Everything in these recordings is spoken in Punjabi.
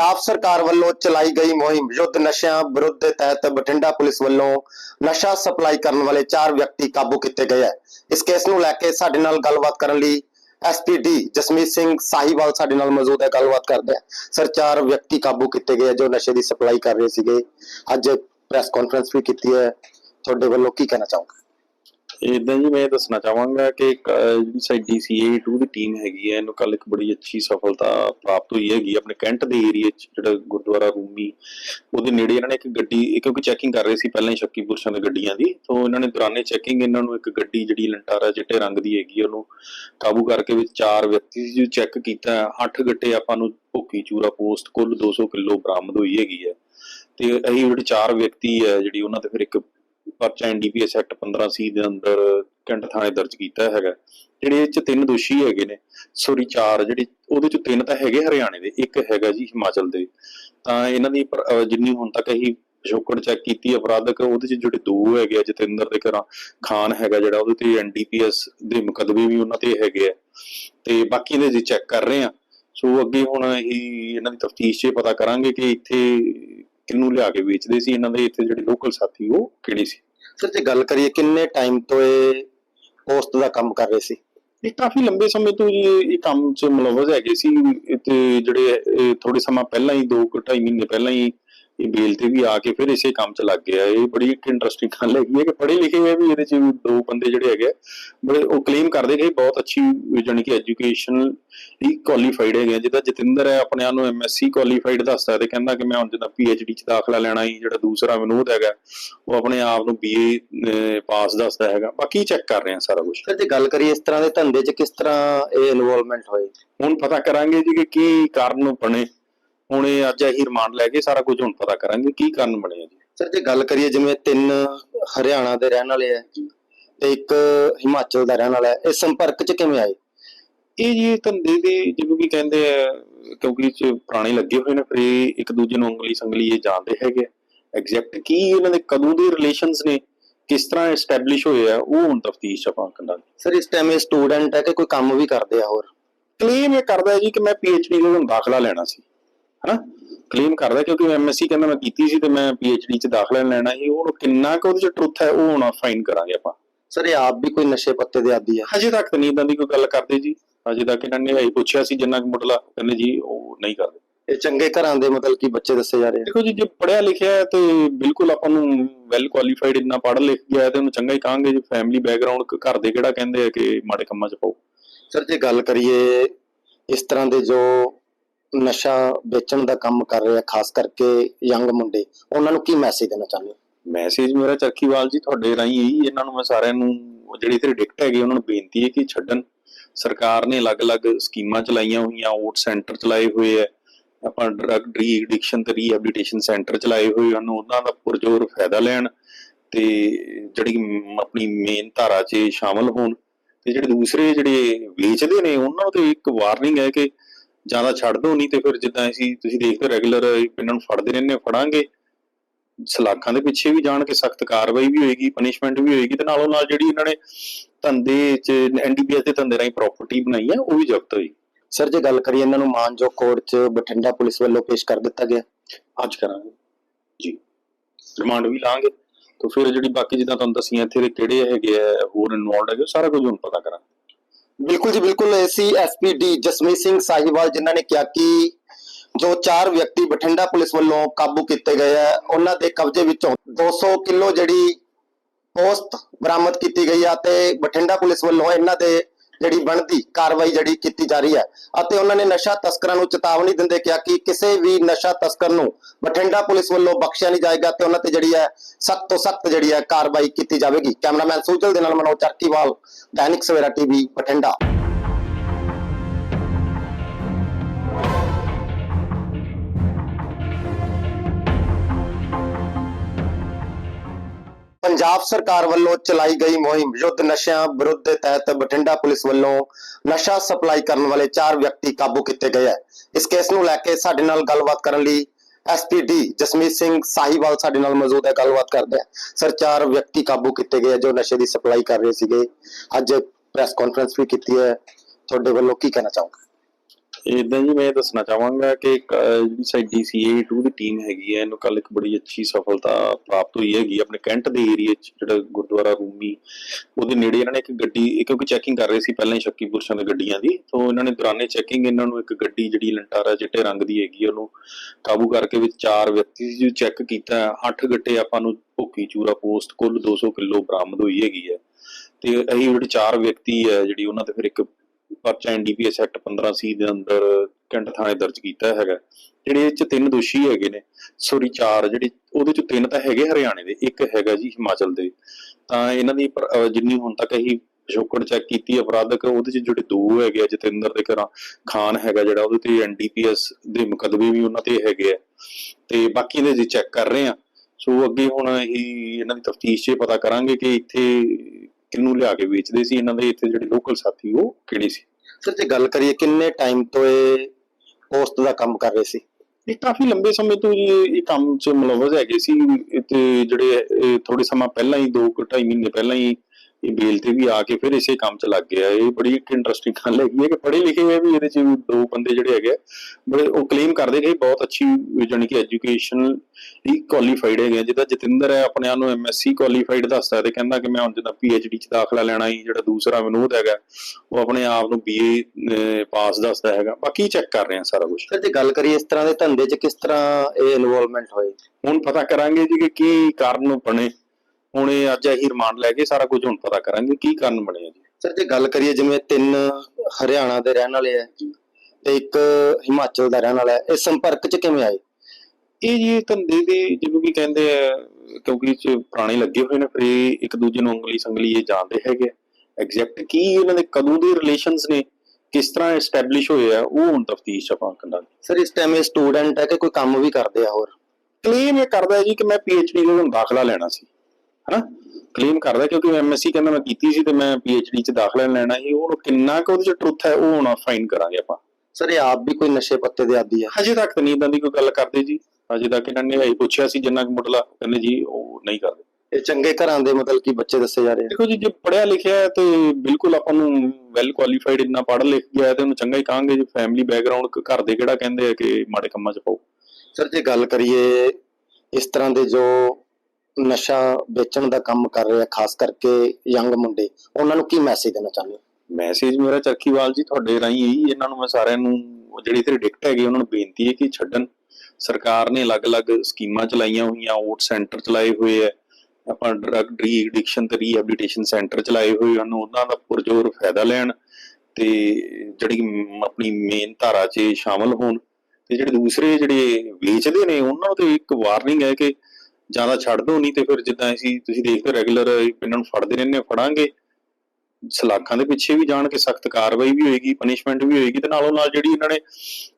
ਪੰਜਾਬ ਸਰਕਾਰ ਵੱਲੋਂ ਚਲਾਈ ਗਈ ਮੁਹਿੰਮ, ਯੁੱਧ ਨਸ਼ਿਆਂ ਵਿਰੁੱਧ ਦੇ ਤਹਿਤ ਬਠਿੰਡਾ ਪੁਲਿਸ ਵੱਲੋਂ ਨਸ਼ਾ ਸਪਲਾਈ ਕਰਨ ਵਾਲੇ 4 ਵਿਅਕਤੀ ਕਾਬੂ ਕੀਤੇ ਗਏ ਹੈ। ਇਸ ਕੇਸ ਨੂੰ ਲੈ ਕੇ ਸਾਡੇ ਨਾਲ ਗੱਲਬਾਤ ਕਰਨ ਲਈ ਐਸਪੀਡੀ ਜਸਮੀਤ ਸਿੰਘ ਸਾਹੀਵਾਲ ਸਾਡੇ ਨਾਲ ਮੌਜੂਦ ਹੈ। ਗੱਲਬਾਤ ਕਰਦੇ ਹਾਂ। ਸਰ, ਚਾਰ ਵਿਅਕਤੀ ਕਾਬੂ ਕੀਤੇ ਗਏ ਜੋ ਨਸ਼ੇ ਦੀ ਸਪਲਾਈ ਕਰ ਰਹੇ ਸੀਗੇ। ਅੱਜ ਪ੍ਰੈਸ ਕਾਨਫਰੰਸ ਵੀ ਕੀਤੀ ਹੈ। ਤੁਹਾਡੇ ਵੱਲੋਂ ਕੀ ਕਹਿਣਾ ਚਾਹੋਗੇ? ਇਦਾਂ ਜੀ ਮੈਂ ਦੱਸਣਾ ਚਾਹਾਂਗਾ ਕਿ ਜਿਹੜੀ ਸਾਡੀ DCA 2 ਦੀ ਟੀਮ ਹੈਗੀ ਹੈ, ਇਹਨੂੰ ਕੱਲ ਇੱਕ ਬੜੀ ਅੱਛੀ ਸਫਲਤਾ ਪ੍ਰਾਪਤ ਹੋਈ ਹੈਗੀ ਆਪਣੇ ਕੈਂਟ ਦੇ ਏਰੀਆ 'ਚ, ਜਿਹੜਾ ਗੁਰਦੁਆਰਾ ਰੂਮੀ, ਉਹਦੇ ਨੇੜੇ ਇਹਨਾਂ ਨੇ ਇੱਕ ਗੱਡੀ ਕਿਉਂਕਿ ਚੈਕਿੰਗ ਕਰ ਰਹੇ ਸੀ ਪਹਿਲਾਂ ਹੀ ਸ਼ੱਕੀ ਪੁਰਸ਼ਾਂ ਦੀ ਗੱਡੀਆਂ ਦੀ, ਤੋਂ ਇਹਨਾਂ ਨੇ ਦੌਰਾਨੇ ਚੈਕਿੰਗ ਇਹਨਾਂ ਨੂੰ ਇੱਕ ਗੱਡੀ ਜਿਹੜੀ ਲੰਟਾਰਾ ਚਿੱਟੇ ਰੰਗ ਦੀ ਹੈਗੀ ਉਹਨੂੰ ਕਾਬੂ ਕਰਕੇ ਵਿੱਚ ਚਾਰ ਵਿਅਕਤੀ ਸੀ ਜੋ ਚੈੱਕ ਕੀਤਾ। ਅੱਠ ਗੱਟੇ ਆਪਾਂ ਨੂੰ ਭੁੱਕੀ, ਚੂਰਾ ਪੋਸਟ, ਕੁੱਲ 200 ਕਿਲੋ ਬਰਾਮਦ ਹੋਈ ਹੈਗੀ ਹੈ। ਤੇ ਅਸੀਂ ਜਿਹੜੇ ਚਾਰ ਵਿਅਕਤੀ ਹੈ, ਜਿਹੜੀ ਉਹਨਾਂ ਤੇ ਫਿਰ ਇੱਕ ਪਰਚਾ ਐਨਡੀਪੀਐਸ ਐਕਟ 15 ਸੀ ਦੇ ਅੰਦਰ ਕੈਂਟ ਥਾਣੇ ਦਰਜ ਕੀਤਾ ਹੈਗਾ। ਜਿਹੜੇ ਇਹ ਚ ਤਿੰਨ ਦੋਸ਼ੀ ਹੈਗੇ ਨੇ ਸੋਰੀ ਚਾਰ ਜਿਹੜੇ, ਉਹਦੇ ਚ ਤਿੰਨ ਤਾਂ ਹੈਗੇ ਹਰਿਆਣੇ ਦੇ, ਇੱਕ ਹੈਗਾ ਜੀ ਹਿਮਾਚਲ ਦੇ। ਤਾਂ ਇਹਨਾਂ ਦੀ ਜਿੰਨੀ ਹੁਣ ਤੱਕ ਅਸੀਂ ਪਿਛੋਕੜ ਚੈੱਕ ਕੀਤੀ ਅਪਰਾਧਕ, ਉਹਦੇ ਚ ਜਿਹੜੇ ਦੋ ਹੈਗੇ ਆ, ਜਤਿੰਦਰ ਤੇ ਘਰਾਂ, ਖਾਨ ਹੈਗਾ ਜਿਹੜਾ, ਉਹਦੇ ਤੇ ਐਨਡੀਪੀਐਸ ਦੇ ਮੁਕਦਮੇ ਵੀ ਉਹਨਾਂ ਤੇ ਹੈਗੇ ਆ। ਤੇ ਬਾਕੀ ਦੇ ਜੀ ਚੈੱਕ ਕਰ ਰਹੇ ਆ, ਸੋ ਅੱਗੇ ਹੁਣ ਅਸੀਂ ਇਹਨਾਂ ਦੀ ਤਫਤੀਸ਼ 'ਚ ਪਤਾ ਕਰਾਂਗੇ ਕਿ ਇੱਥੇ ਕਿਹਨੂੰ ਲਿਆ ਕੇ ਵੇਚਦੇ ਸੀ, ਇਹਨਾਂ ਦੇ ਇੱਥੇ ਜਿਹੜੇ ਲੋਕਲ ਸਾਥੀ, ਉਹ ਕਿਹੜੇ ਸੀ? ਸਰ ਜੇ ਗੱਲ ਕਰੀਏ, ਕਿੰਨੇ ਟਾਈਮ ਤੋਂ ਇਹ ਪੋਸਟ ਦਾ ਕੰਮ ਕਰ ਰਹੇ ਸੀ? ਇਹ ਕਾਫੀ ਲੰਬੇ ਸਮੇਂ ਤੋਂ ਜੀ ਇਹ ਕੰਮ 'ਚ ਮਲਵਜ਼ ਹੈਗੇ ਸੀ ਤੇ ਜਿਹੜੇ ਥੋੜੇ ਸਮਾਂ ਪਹਿਲਾਂ ਹੀ 2 ਢਾਈ ਮਹੀਨੇ ਪਹਿਲਾਂ ਹੀ ਇਹ ਬੇਲ ਤੇ ਵੀ ਆ ਕੇ ਫਿਰ ਇਸੇ ਕੰਮ 'ਚ ਲੱਗ ਗਿਆ। ਇਹ ਬੜੀ ਇੱਕ ਇੰਟਰਸਟਿੰਗ ਗੱਲ ਹੈਗੀ ਹੈ ਕਿ ਪੜ੍ਹੇ ਲਿਖੇ ਹੋਏ ਵੀ ਇਹਦੇ 'ਚ ਵੀ ਦੋ ਬੰਦੇ ਜਿਹੜੇ ਹੈਗੇ ਬੜੇ ਉਹ ਕਲੇਮ ਕਰਦੇ ਕਿ ਬਹੁਤ ਅੱਛੀ ਜਾਣੀ ਕਿ ਐਜੂਕੇਸ਼ਨ ਹੀ ਕੁਆਲੀਫਾਈਡ ਹੈਗੇ। ਜਿੱਦਾਂ ਜਤਿੰਦਰ ਹੈ ਆਪਣੇ ਆਪ ਨੂੰ ਐਮਐਸਸੀ ਕੁਆਲੀਫਾਈਡ ਦੱਸਦਾ ਤੇ ਕਹਿੰਦਾ ਕਿ ਮੈਂ ਹੁਣ ਜਿੱਦਾਂ ਪੀਐਚਡੀ 'ਚ ਦਾਖਲਾ ਲੈਣਾ ਹੀ ਜਿਹੜਾ ਦੂਸਰਾ ਵਿਨੋਦ ਹੈਗਾ ਉਹ ਆਪਣੇ ਆਪ ਨੂੰ ਬੀਏ ਪਾਸ ਦੱਸਦਾ ਹੈਗਾ। ਬਾਕੀ ਚੈੱਕ ਕਰ ਰਹੇ ਆ ਸਾਰਾ ਕੁਝ ਸਰ ਜੇ ਗੱਲ ਕਰੀਏ ਇਸ ਤਰ੍ਹਾਂ ਦੇ ਧੰਦੇ 'ਚ ਕਿਸ ਤਰ੍ਹਾਂ ਇਹ ਇਨਵੋਲਵਮੈਂਟ ਹੋਏ? ਹੁਣ ਪਤਾ ਕਰਾਂਗੇ ਜੀ ਕਿ ਕੀ ਕਾਰਨ ਬਣੇ। ਹੁਣ ਇਹ ਅੱਜ ਅਸੀਂ ਰਿਮਾਂਡ ਲੈ ਕੇ ਸਾਰਾ ਕੁਝ ਹੁਣ ਪਤਾ ਕਰਾਂਗੇ ਕੀ ਕਾਰਨ ਬਣਿਆ ਜੀ। ਸਰ ਜੇ ਗੱਲ ਕਰੀਏ ਜਿਵੇਂ ਤਿੰਨ ਹਰਿਆਣਾ ਦੇ ਰਹਿਣ ਵਾਲੇ ਆ ਤੇ ਇੱਕ ਹਿਮਾਚਲ ਦਾ ਰਹਿਣ ਵਾਲਾ ਇਹ ਸੰਪਰਕ 'ਚ ਕਿਵੇਂ ਆਏ? ਇਹ ਜੀ ਧੰਦੇ ਦੇ ਜਿਵੇਂ ਕਿ ਕਹਿੰਦੇ ਆ ਕਿਉਂਕਿ 'ਚ ਪੁਰਾਣੇ ਲੱਗੇ ਹੋਏ ਨੇ ਫਿਰ ਇਹ ਇੱਕ ਦੂਜੇ ਨੂੰ ਉਂਗਲੀ ਸੰਗਲੀ ਇਹ ਜਾਣਦੇ ਹੈਗੇ ਐਗਜ਼ੈਕਟ ਕੀ ਇਹਨਾਂ ਦੇ ਕਦੋਂ ਦੇ ਰਿਲੇਸ਼ਨਸ ਨੇ ਕਿਸ ਤਰ੍ਹਾਂ ਐਸਟੈਬਲਿਸ਼ ਹੋਏ ਆ ਉਹ ਹੁਣ ਤਫਤੀਸ਼ ਆਪਾਂ ਕਰਾਂਗੇ। ਸਰ ਇਸ ਟਾਈਮ ਇਹ ਸਟੂਡੈਂਟ ਹੈ ਕਿ ਕੋਈ ਕੰਮ ਵੀ ਕਰਦੇ ਆ ਹੋਰ? ਕਲੇਮ ਇਹ ਕਰਦਾ ਹੈ ਜੀ ਕਿ ਮੈਂ ਪੀਐਚਡੀ ਦੇ ਵਿੱਚ ਦਾਖਲਾ ਲੈਣਾ ਸੀ। ਹਨਾ? ਕਲੇਮ ਕਰਦਾ ਕਿਉਂਕਿ ਐਮਐਸਸੀ ਕਹਿੰਦਾ ਮੈਂ ਕੀਤੀ ਸੀ ਤੇ ਮੈਂ ਪੀਐਚਡੀ ਚ ਦਾਖਲਾ ਲੈਣਾ ਸੀ। ਉਹ ਕਿੰਨਾ ਕੁ ਉਹਦੇ ਚ ਟਰੁੱਥ ਹੈ ਉਹ ਹੁਣ ਫਾਈਨ ਕਰਾਂਗੇ ਆਪਾਂ। ਸਰ ਇਹ ਆਪ ਵੀ ਕੋਈ ਨਸ਼ੇ ਪੱਤੇ ਦੇ ਆਦੀ ਆ? ਹਜੇ ਤੱਕ ਨਹੀਂ ਇਦਾਂ ਦੀ ਕੋਈ ਗੱਲ ਕਰਦੇ ਜੀ। ਹਜੇ ਤੱਕ ਇਹਨਾਂ ਨੇ ਇਹ ਪੁੱਛਿਆ ਸੀ ਜਿੰਨਾ ਕੁ ਮੁੱਢਲਾ ਕਹਿੰਦੇ ਜੀ ਉਹ ਨਹੀਂ ਕਰਦੇ। ਇਹ ਚੰਗੇ ਘਰਾਂ ਦੇ ਮਤਲਬ ਕਿ ਬੱਚੇ ਦੱਸੇ ਜਾ ਰਹੇ ਆ? ਦੇਖੋ ਜੀ ਜੇ ਪੜਿਆ ਲਿਖਿਆ ਹੈ ਤੇ ਬਿਲਕੁਲ ਆਪਾਂ ਨੂੰ ਵੈਲ ਕੁਆਲੀਫਾਈਡ ਇੰਨਾ ਪੜ੍ਹ ਲਿਖ ਗਿਆ ਤੇ ਉਹਨੂੰ ਚੰਗਾ ਹੀ ਕਹਾਂਗੇ ਜੀ। ਫੈਮਿਲੀ ਬੈਕਗ੍ਰਾਉਂਡ ਘਰ ਦੇ ਕਿਹੜਾ ਕਹਿੰਦੇ ਆ ਕਿ ਮਾੜੇ ਕੰਮਾਂ 'ਚ ਪਾਓ। ਸਰ ਜੇ ਗੱਲ ਕਰੀਏ ਇਸ ਤਰ੍ਹਾਂ ਦੇ ਜੋ ਨਸ਼ਾ ਵੇਚਣ ਦਾ ਕੰਮ ਕਰ ਰਹੇ ਆ, ਖਾਸ ਕਰਕੇ ਯੰਗ ਮੁੰਡੇ, ਉਹਨਾਂ ਨੂੰ ਕੀ ਮੈਸੇਜ ਦੇਣਾ ਚਾਹੁੰਦੇ ਮੈਸੇਜ ਮੇਰਾ ਚੱਕੀਵਾਲ ਜੀ ਤੁਹਾਡੇ ਰਾਹੀਂ ਇਹੀ, ਇਹਨਾਂ ਨੂੰ ਮੈਂ ਸਾਰਿਆਂ ਨੂੰ, ਉਹ ਤੇ ਐਡਿਕਟ ਹੈਗੇ, ਉਹਨਾਂ ਨੂੰ ਬੇਨਤੀ ਹੈ ਕਿ ਛੱਡਣ। ਸਰਕਾਰ ਨੇ ਅਲੱਗ-ਅਲੱਗ ਸਕੀਮਾਂ ਚਲਾਈਆਂ ਹੋਈਆਂ ਓਟ ਸੈਂਟਰ ਚਲਾਏ ਹੋਏ ਆ, ਆਪਾਂ ਡਰਗ ਡੀ ਐਡਿਕਸ਼ਨ ਤੇ ਰੀਹੈਬਿਲਿਟੇਸ਼ਨ ਸੈਂਟਰ ਚਲਾਏ ਹੋਏ ਹਨ, ਉਹਨਾਂ ਦਾ ਪੁਰਜੋਰ ਫਾਇਦਾ ਲੈਣ ਤੇ ਜਿਹੜੀ ਆਪਣੀ ਮੇਨ ਧਾਰਾ 'ਚ ਸ਼ਾਮਲ ਹੋਣ। ਤੇ ਜਿਹੜੇ ਦੂਸਰੇ ਜਿਹੜੇ ਵੇਚਦੇ ਨੇ, ਉਹਨਾਂ ਨੂੰ ਤੇ ਇੱਕ ਵਾਰਨਿੰਗ ਹੈ ਕਿ ਜ਼ਿਆਦਾ ਛੱਡ ਦੋ ਨਹੀਂ ਤੇ ਫਿਰ ਜਿੱਦਾਂ ਅਸੀਂ ਤੁਸੀਂ ਦੇਖਦੇ ਰੈਗੂਲਰ ਇਹਨਾਂ ਨੂੰ ਫੜਦੇ ਰਹਿੰਦੇ ਫੜਾਂਗੇ। ਸਲਾਖਾਂ ਦੇ ਪਿੱਛੇ ਵੀ ਜਾਣ ਕੇ ਸਖਤ ਕਾਰਵਾਈ ਵੀ ਹੋਏਗੀ ਪਨਿਸ਼ਮੈਂਟ ਵੀ ਹੋਏਗੀ ਤੇ ਨਾਲੋਂ ਨਾਲ ਜਿਹੜੀ ਇਹਨਾਂ ਨੇ ਧੰਦੇ 'ਚ ਐਨਡੀਪੀਐਸ ਦੇ ਧੰਦੇ ਰਾਹੀਂ ਪ੍ਰਾਪਰਟੀ ਬਣਾਈ ਹੈ ਉਹ ਵੀ ਜ਼ਬਤ ਹੋਈ। ਸਰ ਜੇ ਗੱਲ ਕਰੀਏ ਇਹਨਾਂ ਨੂੰ ਮਾਨਜੋ ਕੋਰਟ 'ਚ ਬਠਿੰਡਾ ਪੁਲਿਸ ਵੱਲੋਂ ਪੇਸ਼ ਕਰ ਦਿੱਤਾ ਗਿਆ। ਅੱਜ ਕਰਾਂਗੇ। ਜੀ ਰਿਮਾਂਡ ਵੀ ਲਾਂਗੇ। ਤਾਂ ਫਿਰ ਜਿਹੜੀ ਬਾਕੀ ਜਿੱਦਾਂ ਤੁਹਾਨੂੰ ਦੱਸੀਆਂ ਇੱਥੇ ਦੇ ਕਿਹੜੇ ਹੈਗੇ ਆ ਹੋਰ ਇਨਵੋਲਡ ਹੈਗੇ ਸਾਰਾ ਕੁਝ ਹੁਣ ਪਤਾ ਕਰਾਂਗੇ। ਬਿਲਕੁਲ ਜੀ, ਬਿਲਕੁਲ ਐਸੀ ਐਸਪੀਡੀ ਜਸਮੀਤ ਸਿੰਘ ਸਾਹੀਵਾਲ, ਜਿਨ੍ਹਾਂ ਨੇ ਕਿਹਾ ਕਿ ਜੋ ਚਾਰ ਵਿਅਕਤੀ ਬਠਿੰਡਾ ਪੁਲਿਸ ਵੱਲੋਂ ਕਾਬੂ ਕੀਤੇ ਗਏ ਆ, ਉਹਨਾਂ ਦੇ ਕਬਜ਼ੇ ਵਿੱਚੋਂ 200 ਕਿਲੋ ਜਿਹੜੀ ਪੋਸਤ ਬਰਾਮਦ ਕੀਤੀ ਗਈ ਆ ਤੇ ਬਠਿੰਡਾ ਪੁਲਿਸ ਵੱਲੋਂ ਇਹਨਾਂ ਦੇ ਜਿਹੜੀ ਬਣਦੀ ਕਾਰਵਾਈ ਜਿਹੜੀ ਕੀਤੀ ਜਾ ਰਹੀ ਹੈ। ਅਤੇ ਉਹਨਾਂ ਨੇ ਨਸ਼ਾ ਤਸਕਰਾਂ ਨੂੰ ਚੇਤਾਵਨੀ ਦਿੰਦੇ ਕਿਹਾ ਕਿ ਕਿਸੇ ਵੀ ਨਸ਼ਾ ਤਸਕਰ ਨੂੰ ਬਠਿੰਡਾ ਪੁਲਿਸ ਵੱਲੋਂ ਬਖਸ਼ਿਆ ਨਹੀਂ ਜਾਏਗਾ ਤੇ ਉਹਨਾਂ ਤੇ ਜਿਹੜੀ ਹੈ ਸਖਤ ਤੋਂ ਸਖਤ ਜਿਹੜੀ ਹੈ ਕਾਰਵਾਈ ਕੀਤੀ ਜਾਵੇਗੀ। ਕੈਮਰਾਮੈਨ ਸੂਜਲ ਦੇ ਨਾਲ ਮਨੋਜ ਚਰਕੀਵਾਲ ਦੈਨਿਕ ਸਵੇਰਾ ਟੀਵੀ, ਬਠਿੰਡਾ। ਪੰਜਾਬ ਸਰਕਾਰ ਵੱਲੋਂ ਚਲਾਈ ਗਈ ਮੁਹਿੰਮ ਯੁੱਧ ਨਸ਼ਿਆਂ ਵਿਰੁੱਧ ਦੇ ਤਹਿਤ ਬਠਿੰਡਾ ਪੁਲਿਸ ਵੱਲੋਂ ਨਸ਼ਾ ਸਪਲਾਈ ਕਰਨ ਵਾਲੇ ਚਾਰ ਵਿਅਕਤੀ ਕਾਬੂ ਕੀਤੇ ਗਏ ਹੈ। ਇਸ ਕੇਸ ਨੂੰ ਲੈ ਕੇ ਸਾਡੇ ਨਾਲ ਗੱਲਬਾਤ ਕਰਨ ਲਈ ਐਸਪੀਡੀ ਜਸਮੀਤ ਸਿੰਘ ਸਾਹੀਵਾਲ ਸਾਡੇ ਨਾਲ ਮੌਜੂਦ ਹੈ। ਗੱਲਬਾਤ ਕਰਦੇ ਹਾਂ। ਸਰ, ਚਾਰ ਵਿਅਕਤੀ ਕਾਬੂ ਕੀਤੇ ਗਏ ਜੋ ਨਸ਼ੇ ਦੀ ਸਪਲਾਈ ਕਰ ਰਹੇ ਸੀਗੇ। ਅੱਜ ਪ੍ਰੈਸ ਕਾਨਫਰੰਸ ਵੀ ਕੀਤੀ ਹੈ। ਤੁਹਾਡੇ ਵੱਲੋਂ ਕੀ ਕਹਿਣਾ ਚਾਹੋਗੇ? ਇਦਾਂ ਜੀ ਮੈਂ ਦੱਸਣਾ ਚਾਹਾਂਗਾ ਕਿ ਜਿਹੜੀ ਸਾਡੀ ਸੀਏ 2 ਦੀ ਟੀਮ ਹੈਗੀ ਹੈ ਇਹਨੂੰ ਕੱਲ ਇੱਕ ਬੜੀ ਅੱਛੀ ਸਫਲਤਾ ਪ੍ਰਾਪਤ ਹੋਈ ਹੈਗੀ ਆਪਣੇ ਕੈਂਟ ਦੇ ਏਰੀਆ 'ਚ, ਜਿਹੜਾ ਗੁਰਦੁਆਰਾ ਰੂਮੀ, ਉਹਦੇ ਨੇੜੇ ਇਹਨਾਂ ਨੇ ਇੱਕ ਗੱਡੀ ਕਿਉਂਕਿ ਚੈਕਿੰਗ ਕਰ ਰਹੇ ਸੀ ਪਹਿਲਾਂ ਹੀ ਸ਼ੱਕੀ ਪੁਰਸ਼ਾਂ ਦੀ ਗੱਡੀਆਂ ਦੀ, ਤੋਂ ਇਹਨਾਂ ਨੇ ਦੌਰਾਨੇ ਚੈਕਿੰਗ ਇਹਨਾਂ ਨੂੰ ਇੱਕ ਗੱਡੀ ਜਿਹੜੀ ਲੰਟਾਰਾ ਚਿੱਟੇ ਰੰਗ ਦੀ ਹੈਗੀ ਉਹਨੂੰ ਕਾਬੂ ਕਰਕੇ ਵਿੱਚ ਚਾਰ ਵਿਅਕਤੀ ਸੀ ਚੈੱਕ ਕੀਤਾ, ਅੱਠ ਗੱਟੇ ਆਪਾਂ ਨੂੰ ਭੁੱਕੀ ਚੂਰਾ ਪੋਸਟ, ਕੁੱਲ 200 ਕਿਲੋ ਬਰਾਮਦ ਹੋਈ ਹੈਗੀ ਹੈ ਤੇ ਅਸੀਂ ਜਿਹੜੇ ਚਾਰ ਵਿਅਕਤੀ ਹੈ ਜਿਹੜੀ ਉਹਨਾਂ ਤੇ ਫਿਰ ਇੱਕ ਪਰਚਾ ਐਨਡੀਪੀਐਸ ਐਕਟ 15 ਸੀ ਦੇ ਅੰਦਰ ਕੈਂਟ ਥਾਣੇ ਦਰਜ ਕੀਤਾ ਹੈਗਾ। ਜਿਹੜੇ ਇਹ ਚ ਤਿੰਨ ਦੋਸ਼ੀ ਹੈਗੇ ਨੇ ਸੋਰੀ ਚਾਰ, ਜਿਹੜੇ ਉਹਦੇ ਚ ਤਿੰਨ ਤਾਂ ਹੈਗੇ ਹਰਿਆਣੇ ਦੇ, ਇੱਕ ਹੈਗਾ ਜੀ ਹਿਮਾਚਲ ਦੇ। ਤਾਂ ਇਹਨਾਂ ਦੀ ਜਿੰਨੀ ਹੁਣ ਤੱਕ ਅਸੀਂ ਪਿਛੋਕੜ ਚੈੱਕ ਕੀਤੀ ਅਪਰਾਧਕ, ਉਹਦੇ ਚ ਜਿਹੜੇ ਦੋ ਹੈਗੇ ਆ, ਜਤਿੰਦਰ ਦੇ ਘਰਾਂ, ਖਾਨ ਹੈਗਾ ਜਿਹੜਾ, ਉਹਦੇ ਤੇ ਐਨਡੀਪੀਐਸ ਦੇ ਮੁਕੱਦਮੇ ਵੀ ਉਹਨਾਂ ਤੇ ਹੈਗੇ ਆ। ਤੇ ਬਾਕੀ ਦੇ ਜੀ ਚੈੱਕ ਕਰ ਰਹੇ ਆ, ਸੋ ਅੱਗੇ ਹੁਣ ਅਸੀਂ ਇਹਨਾਂ ਦੀ ਤਫਤੀਸ਼ 'ਚ ਪਤਾ ਕਰਾਂਗੇ ਕਿ ਇੱਥੇ ਕਿਹਨੂੰ ਲਿਆ ਕੇ ਵੇਚਦੇ ਸੀ ਇਹਨਾਂ ਦੇ ਇੱਥੇ ਜਿਹੜੇ ਲੋਕਲ ਸਾਥੀ ਉਹ ਕਿਹੜੇ ਸੀ? ਸਰ ਜੇ ਗੱਲ ਕਰੀਏ ਕਿੰਨੇ ਟਾਈਮ ਤੋਂ ਇਹ ਪੋਸਟ ਦਾ ਕੰਮ ਕਰ ਰਹੇ ਸੀ? ਇਹ ਕਾਫੀ ਲੰਬੇ ਸਮੇਂ ਤੋਂ ਇਹ ਇਹ ਕੰਮ 'ਚ ਮੁਲਵਜ਼ ਹੈਗੇ ਸੀ। ਤੇ ਜਿਹੜੇ ਥੋੜੇ ਸਮਾਂ ਪਹਿਲਾਂ ਹੀ 2 ਢਾਈ ਮਹੀਨੇ ਪਹਿਲਾਂ ਹੀ ਇਹ ਬੇਲ ਤੇ ਵੀ ਆ ਕੇ ਫਿਰ ਇਸੇ ਕੰਮ 'ਚ ਲੱਗ ਗਿਆ। ਇਹ ਬੜੀ ਇੱਕ ਇੰਟਰਸਟਿੰਗ ਗੱਲ ਹੈਗੀ ਹੈ ਕਿ ਪੜ੍ਹੇ ਲਿਖੇ ਹੋਏ ਵੀ ਇਹਦੇ 'ਚ ਦੋ ਬੰਦੇ ਜਿਹੜੇ ਹੈਗੇ ਬੜੇ ਉਹ ਕਲੇਮ ਕਰਦੇ ਕਿ ਬਹੁਤ ਅੱਛੀ ਜਾਣੀ ਕਿ ਐਜੂਕੇਸ਼ਨ ਹੀ ਕੁਆਲੀਫਾਈਡ ਹੈਗੇ। ਜਿੱਦਾਂ ਜਤਿੰਦਰ ਹੈ ਆਪਣੇ ਆਪ ਨੂੰ ਐਮਐਸਸੀ ਕੁਆਲੀਫਾਈਡ ਦੱਸਦਾ ਤੇ ਕਹਿੰਦਾ ਕਿ ਮੈਂ ਹੁਣ ਜਿੱਦਾਂ ਪੀਐਚਡੀ 'ਚ ਦਾਖਲਾ ਲੈਣਾ ਹੀ ਜਿਹੜਾ ਦੂਸਰਾ ਵਿਨੋਦ ਹੈਗਾ ਉਹ ਆਪਣੇ ਆਪ ਨੂੰ ਬੀਏ ਪਾਸ ਦੱਸਦਾ ਹੈਗਾ। ਬਾਕੀ ਚੈੱਕ ਕਰ ਰਹੇ ਆ ਸਾਰਾ ਕੁਝ ਸਰ ਜੇ ਗੱਲ ਕਰੀਏ ਇਸ ਤਰ੍ਹਾਂ ਦੇ ਧੰਦੇ 'ਚ ਕਿਸ ਤਰ੍ਹਾਂ ਇਹ ਇਨਵੋਲਵਮੈਂਟ ਹੋਏ? ਹੁਣ ਪਤਾ ਕਰਾਂਗੇ ਜੀ ਕਿ ਕੀ ਕਾਰਨ ਬਣੇ। ਹੁਣ ਇਹ ਅੱਜ ਅਸੀਂ ਰਿਮਾਂਡ ਲੈ ਕੇ ਸਾਰਾ ਕੁਝ ਹੁਣ ਪਤਾ ਕਰਾਂਗੇ ਕੀ ਕਾਰਨ ਬਣੇ ਆ ਜੀ। ਸਰ ਜੇ ਗੱਲ ਕਰੀਏ ਜਿਵੇਂ ਤਿੰਨ ਹਰਿਆਣਾ ਦੇ ਰਹਿਣ ਵਾਲੇ ਆ ਤੇ ਇੱਕ ਹਿਮਾਚਲ ਦਾ ਰਹਿਣ ਵਾਲਾ ਹੈ ਇਹ ਸੰਪਰਕ 'ਚ ਕਿਵੇਂ ਆਏ? ਇਹ ਜੀ ਧੰਦੇ ਦੇ ਜਿਹਨੂੰ ਕੀ ਕਹਿੰਦੇ ਆ ਕਿਉਂਕਿ 'ਚ ਪੁਰਾਣੇ ਲੱਗੇ ਹੋਏ ਨੇ ਫਿਰ ਇਹ ਇੱਕ ਦੂਜੇ ਨੂੰ ਉਂਗਲੀ ਸੰਗਲੀ ਇਹ ਜਾਣਦੇ ਹੈਗੇ ਐਗਜ਼ੈਕਟ ਕੀ ਇਹਨਾਂ ਦੇ ਕਦੋਂ ਦੇ ਰਿਲੇਸ਼ਨਸ ਨੇ ਕਿਸ ਤਰ੍ਹਾਂ ਐਸਟੈਬਲਿਸ਼ ਹੋਏ ਆ ਉਹ ਹੁਣ ਤਫਤੀਸ਼ ਆਪਾਂ ਕਰਾਂਗੇ। ਸਰ ਇਸ ਟਾਈਮ ਇਹ ਸਟੂਡੈਂਟ ਹੈ ਕਿ ਕੋਈ ਕੰਮ ਵੀ ਕਰਦੇ ਆ ਹੋਰ? ਕਲੇਮ ਇਹ ਕਰਦਾ ਜੀ ਕਿ ਮੈਂ ਪੀਐਚਡੀ ਵਿੱਚ ਦਾਖਲਾ ਲੈਣਾ ਸੀ। ਹਨਾ? ਕਲੇਮ ਕਰਦਾ ਕਿਉਂਕਿ ਐਮਐਸਸੀ ਕਹਿੰਦਾ ਮੈਂ ਕੀਤੀ ਸੀ ਤੇ ਮੈਂ ਪੀਐਚਡੀ ਚ ਦਾਖਲਾ ਲੈਣਾ ਸੀ। ਉਹ ਕਿੰਨਾ ਕੁ ਉਹਦੇ ਚ ਟਰੁੱਥ ਹੈ ਉਹ ਹੁਣ ਫਾਈਨ ਕਰਾਂਗੇ ਆਪਾਂ। ਸਰ ਇਹ ਆਪ ਵੀ ਕੋਈ ਨਸ਼ੇ ਪੱਤੇ ਦੇ ਆਦੀ ਆ? ਹਜੇ ਤੱਕ ਤਾਂ ਨਹੀਂ ਇਦਾਂ ਦੀ ਕੋਈ ਗੱਲ ਕਰਦੇ ਜੀ। ਹਜੇ ਤੱਕ ਇਹਨਾਂ ਨੇ ਇਹ ਪੁੱਛਿਆ ਸੀ ਜਿੰਨਾ ਕੁ ਮੁੱਢਲਾ ਕਹਿੰਦੇ ਜੀ ਉਹ ਨਹੀਂ ਕਰਦੇ। ਇਹ ਚੰਗੇ ਘਰਾਂ ਦੇ ਮਤਲਬ ਕਿ ਬੱਚੇ ਦੱਸੇ ਜਾ ਰਹੇ ਆ। ਦੇਖੋ ਜੀ ਜੇ ਪੜਿਆ ਲਿਖਿਆ ਹੈ ਤੇ ਬਿਲਕੁਲ ਆਪਾਂ ਨੂੰ ਵੈਲ ਕੁਆਲੀਫਾਈਡ ਇੰਨਾ ਪੜ੍ਹ ਲਿਖ ਗਿਆ ਹੈ ਤੇ ਉਹਨੂੰ ਚੰਗਾ ਹੀ ਕਹਾਂਗੇ ਜੀ। ਫੈਮਿਲੀ ਬੈਕਗ੍ਰਾਉਂਡ ਘਰ ਦੇ ਕਿਹੜਾ ਕਹਿੰਦੇ ਆ ਕਿ ਮਾੜੇ ਕੰਮਾਂ 'ਚ ਪਾਓ। ਸਰ ਜੇ ਗੱਲ ਕਰੀਏ ਇਸ ਤਰ੍ਹਾਂ ਦੇ ਜੋ ਨਸ਼ਾ ਵੇਚਣ ਦਾ ਕੰਮ ਕਰ ਰਹੇ ਆ, ਖਾਸ ਕਰਕੇ ਯੰਗ ਮੁੰਡੇ। ਉਹਨਾਂ ਨੂੰ ਕੀ ਮੈਸੇਜ ਦੇਣਾ ਚਾਹੁੰਦੇ ਮੈਸੇਜ ਮੇਰਾ ਚੱਕੀਵਾਲ ਜੀ, ਤੁਹਾਡੇ ਰਾਹੀਂ ਇਹੀ ਇਹਨਾਂ ਨੂੰ ਮੈਂ ਸਾਰਿਆਂ ਨੂੰ ਜਿਹੜੀ ਤੇ ਡਿਕਟ ਹੈਗੇ, ਉਹਨਾਂ ਨੂੰ ਬੇਨਤੀ ਹੈ ਕਿ ਛੱਡਣ। ਸਰਕਾਰ ਨੇ ਅਲੱਗ-ਅਲੱਗ ਸਕੀਮਾਂ ਚਲਾਈਆਂ ਹੋਈਆਂ ਓਟ ਸੈਂਟਰ ਚਲਾਏ ਹੋਏ ਆ। ਆਪਾਂ ਡਰਗ ਡੀ ਐਡਿਕਸ਼ਨ ਤੇ ਰੀਹੈਬਿਲਿਟੇਸ਼ਨ ਸੈਂਟਰ ਚਲਾਏ ਹੋਏ ਹਨ, ਉਹਨਾਂ ਦਾ ਪੁਰਜੋਰ ਫਾਇਦਾ ਲੈਣ ਤੇ ਜਿਹੜੀ ਆਪਣੀ ਮੇਨ ਧਾਰਾ 'ਚ ਸ਼ਾਮਲ ਹੋਣ। ਤੇ ਜਿਹੜੇ ਦੂਸਰੇ ਜਿਹੜੇ ਵੇਚਦੇ ਨੇ, ਉਹਨਾਂ ਨੂੰ ਤੇ ਇੱਕ ਵਾਰਨਿੰਗ ਹੈ ਕਿ ਜ਼ਿਆਦਾ ਛੱਡ ਦੋ ਨਹੀਂ ਤੇ ਫਿਰ ਜਿੱਦਾਂ ਅਸੀਂ ਤੁਸੀਂ ਦੇਖਦੇ ਰੈਗੂਲਰ ਇਹਨਾਂ ਨੂੰ ਫੜਦੇ ਰਹਿੰਦੇ ਫੜਾਂਗੇ। ਸਲਾਖਾਂ ਦੇ ਪਿੱਛੇ ਵੀ ਜਾਣ ਕੇ ਸਖਤ ਕਾਰਵਾਈ ਵੀ ਹੋਏਗੀ ਪਨਿਸ਼ਮੈਂਟ ਵੀ ਹੋਏਗੀ ਤੇ ਨਾਲੋਂ ਨਾਲ ਜਿਹੜੀ ਇਹਨਾਂ ਨੇ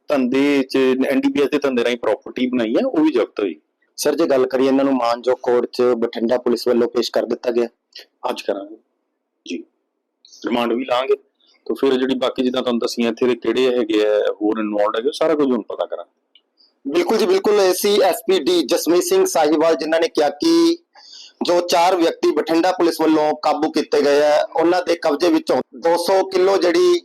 ਧੰਦੇ 'ਚ ਐਨਡੀਪੀਐਸ ਦੇ ਧੰਦੇ ਰਾਹੀਂ ਪ੍ਰਾਪਰਟੀ ਬਣਾਈ ਹੈ ਉਹ ਵੀ ਜ਼ਬਤ ਹੋਈ। ਸਰ ਜੇ ਗੱਲ ਕਰੀਏ ਇਹਨਾਂ ਨੂੰ ਮਾਨਜੋ ਕੋਰਟ 'ਚ ਬਠਿੰਡਾ ਪੁਲਿਸ ਵੱਲੋਂ ਪੇਸ਼ ਕਰ ਦਿੱਤਾ ਗਿਆ। ਅੱਜ ਕਰਾਂਗੇ। ਜੀ। ਰਿਮਾਂਡ ਵੀ ਲਾਂਗੇ। ਤਾਂ ਫਿਰ ਜਿਹੜੀ ਬਾਕੀ ਜਿੱਦਾਂ ਤੁਹਾਨੂੰ ਦੱਸੀਆਂ ਇੱਥੇ ਦੇ ਕਿਹੜੇ ਹੈਗੇ ਆ ਹੋਰ ਇਨਵੋਲਡ ਹੈਗੇ ਸਾਰਾ ਕੁਝ ਹੁਣ ਪਤਾ ਕਰਾਂਗੇ। ਬਿਲਕੁਲ ਜੀ, ਬਿਲਕੁਲ। ਸੀ ਐਸਪੀਡੀ ਜਸਮੀਤ ਸਿੰਘ ਸਾਹੀਵਾਲ ਜਿਨ੍ਹਾਂ ਨੇ ਕਿਹਾ ਕਿ ਜੋ ਚਾਰ ਵਿਅਕਤੀ ਬਠਿੰਡਾ ਪੁਲਿਸ ਵੱਲੋਂ ਕਾਬੂ ਕੀਤੇ ਗਏ ਹੈ ਉਹਨਾਂ ਦੇ ਕਬਜ਼ੇ ਵਿੱਚੋਂ 200 ਕਿਲੋ ਜਿਹੜੀ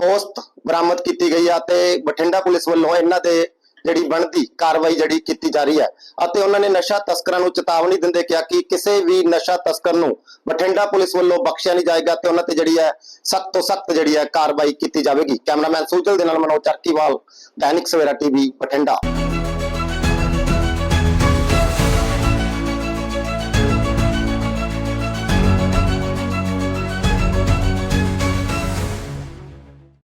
ਪੋਸਤ ਬਰਾਮਦ ਕੀਤੀ ਗਈ ਆ ਤੇ ਬਠਿੰਡਾ ਪੁਲਿਸ ਵੱਲੋਂ ਇਹਨਾਂ ਦੇ ਜਿਹੜੀ ਬਣਦੀ ਕਾਰਵਾਈ ਜਿਹੜੀ ਕੀਤੀ ਜਾ ਰਹੀ ਹੈ। ਅਤੇ ਉਹਨਾਂ ਨੇ ਨਸ਼ਾ ਤਸਕਰਾਂ ਨੂੰ ਚੇਤਾਵਨੀ ਦਿੰਦੇ ਕਿਹਾ ਕਿ ਕਿਸੇ ਵੀ ਨਸ਼ਾ ਤਸਕਰ ਨੂੰ ਬਠਿੰਡਾ ਪੁਲਿਸ ਵੱਲੋਂ ਬਖਸ਼ਿਆ ਨਹੀਂ ਜਾਏਗਾ ਤੇ ਉਹਨਾਂ ਤੇ ਜਿਹੜੀ ਹੈ ਸਖਤ ਤੋਂ ਸਖਤ ਜਿਹੜੀ ਹੈ ਕਾਰਵਾਈ ਕੀਤੀ ਜਾਵੇਗੀ। ਕੈਮਰਾਮੈਨ ਸੂਜਲ ਦੇ ਨਾਲ ਮਨੋਜ ਚਰਕੀਵਾਲ ਦੈਨਿਕ ਸਵੇਰਾ ਟੀਵੀ, ਬਠਿੰਡਾ।